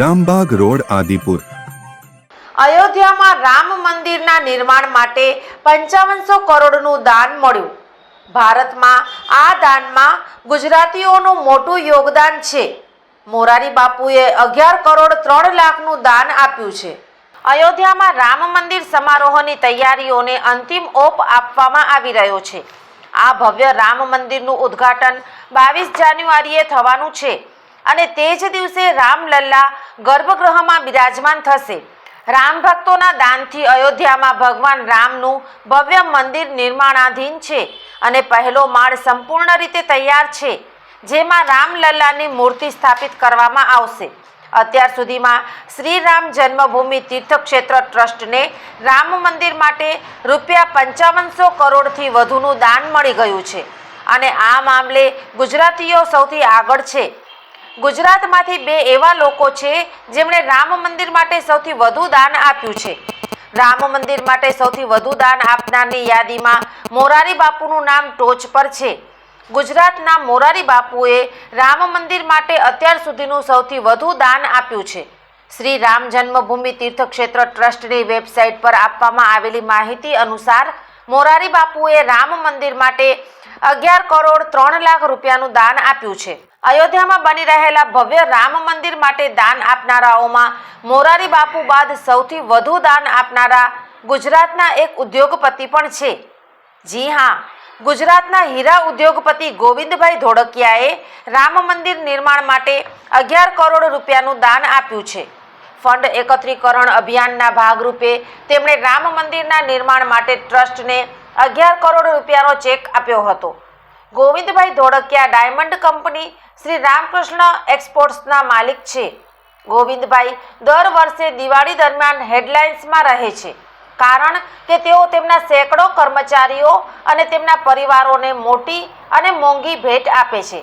Rambagh road, Adipur. અયોધ્યામાં રામ મંદિરના નિર્માણ માટે પંચાવનસો કરોડનું દાન મળ્યું. ભારતમાં આ દાનમાં ગુજરાતીઓનું મોટું યોગદાન છે. મોરારી બાપુએ અગિયાર કરોડ ત્રણ લાખનું દાન આપ્યું છે. અયોધ્યામાં રામ મંદિર સમારોહની તૈયારીઓને અંતિમ ઓપ આપવામાં આવી રહ્યો છે. આ ભવ્ય રામ મંદિરનું ઉદ્ઘાટન બાવીસ જાન્યુઆરીએ થવાનું છે અને તે જ દિવસે રામલલ્લા ગર્ભગૃહમાં બિરાજમાન થશે. રામ ભક્તોના દાનથી અયોધ્યામાં ભગવાન રામનું ભવ્ય મંદિર નિર્માણાધીન છે અને પહેલો માળ સંપૂર્ણ રીતે તૈયાર છે, જેમાં રામલલ્લાની મૂર્તિ સ્થાપિત કરવામાં આવશે. અત્યાર સુધીમાં શ્રી રામ જન્મભૂમિ તીર્થક્ષેત્ર ટ્રસ્ટને રામ મંદિર માટે રૂપિયા પંચાવનસો કરોડથી વધુનું દાન મળી ગયું છે. અને આ મામલે ગુજરાતીઓ સૌથી આગળ છે. ગુજરાતમાંથી બે એવા લોકો છે જેમણે રામ મંદિર માટે સૌથી વધુ દાન આપ્યું છે. રામ મંદિર માટે સૌથી વધુ દાન આપનારની યાદીમાં મોરારી બાપુનું નામ ટોચ પર છે. ગુજરાતના મોરારી બાપુએ રામ મંદિર માટે અત્યાર સુધીનું સૌથી વધુ દાન આપ્યું છે. શ્રી રામ જન્મભૂમિ તીર્થક્ષેત્ર ટ્રસ્ટની વેબસાઇટ પર આપવામાં આવેલી માહિતી અનુસાર, મોરારી બાપુએ રામ મંદિર માટે અગિયાર કરોડ ત્રણ લાખ રૂપિયાનું દાન આપ્યું છે. અયોધ્યામાં બની રહેલા ભવ્ય રામ મંદિર માટે દાન આપનારાઓમાં મોરારી બાપુ બાદ સૌથી વધુ દાન આપનારા ગુજરાતના એક ઉદ્યોગપતિ પણ છે. જી હા, ગુજરાતના હીરા ઉદ્યોગપતિ ગોવિંદભાઈ ધોળકિયાએ રામ મંદિર નિર્માણ માટે અગિયાર કરોડ રૂપિયાનું દાન આપ્યું છે. ફંડ એકત્રીકરણ અભિયાનના ભાગરૂપે તેમણે રામ મંદિરના નિર્માણ માટે ટ્રસ્ટને અગિયાર કરોડ રૂપિયાનો ચેક આપ્યો હતો. ગોવિંદભાઈ ધોળકિયા ડાયમંડ કંપની શ્રી રામકૃષ્ણ એક્સપોર્ટ્સના માલિક છે. ગોવિંદભાઈ દર વર્ષે દિવાળી દરમિયાન હેડલાઇન્સમાં રહે છે. કારણ કે તેઓ તેમના સેંકડો કર્મચારીઓ અને તેમના પરિવારોને મોટી અને મોંઘી ભેટ આપે છે.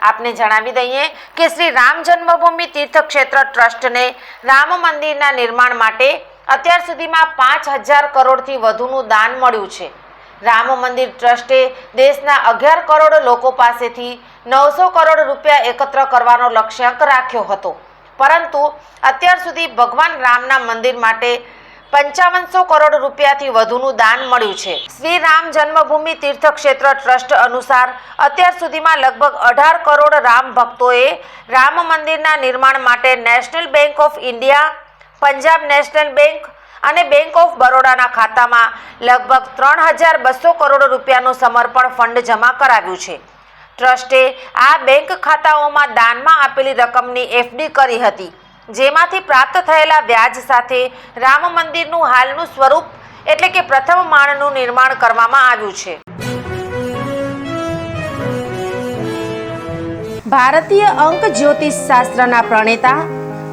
આપને જણાવી દઈએ કે શ્રી રામ જન્મભૂમિ તીર્થક્ષેત્ર ટ્રસ્ટને રામ મંદિરના નિર્માણ માટે અત્યાર સુધીમાં પાંચ હજાર કરોડથી વધુનું દાન મળ્યું છે. રામ મંદિર ટ્રસ્ટે દેશના અગિયાર કરોડ લોકો પાસેથી નવસો કરોડ રૂપિયા એકત્ર કરવાનો લક્ષ્યાંક રાખ્યો હતો. પરંતુ અત્યાર સુધી ભગવાન રામના મંદિર માટે પંચાવનસો કરોડ રૂપિયાથી વધુનું દાન મળ્યું છે. શ્રી રામ જન્મભૂમિ તીર્થક્ષેત્ર ટ્રસ્ટ અનુસાર અત્યાર સુધીમાં લગભગ અઢાર કરોડ રામ ભક્તોએ રામ મંદિરના નિર્માણ માટે National Bank of India, Punjab National Bank અને બેંક ઓફ બરોડાના ખાતામાં લગભગ ત્રણ હજાર બસો કરોડ રૂપિયાનું સમર્પણ ફંડ જમા કરાવ્યું છે. ટ્રસ્ટે આ બેંક ખાતાઓમાં દાનમાં આપેલી રકમની એફડી કરી હતી, જેમાંથી પ્રાપ્ત થયેલા વ્યાજ સાથે રામ મંદિરનું હાલનું સ્વરૂપ એટલે કે પ્રથમ માળનું નિર્માણ કરવામાં આવ્યું છે. ભારતીય અંક જ્યોતિષ શાસ્ત્રના પ્રણેતા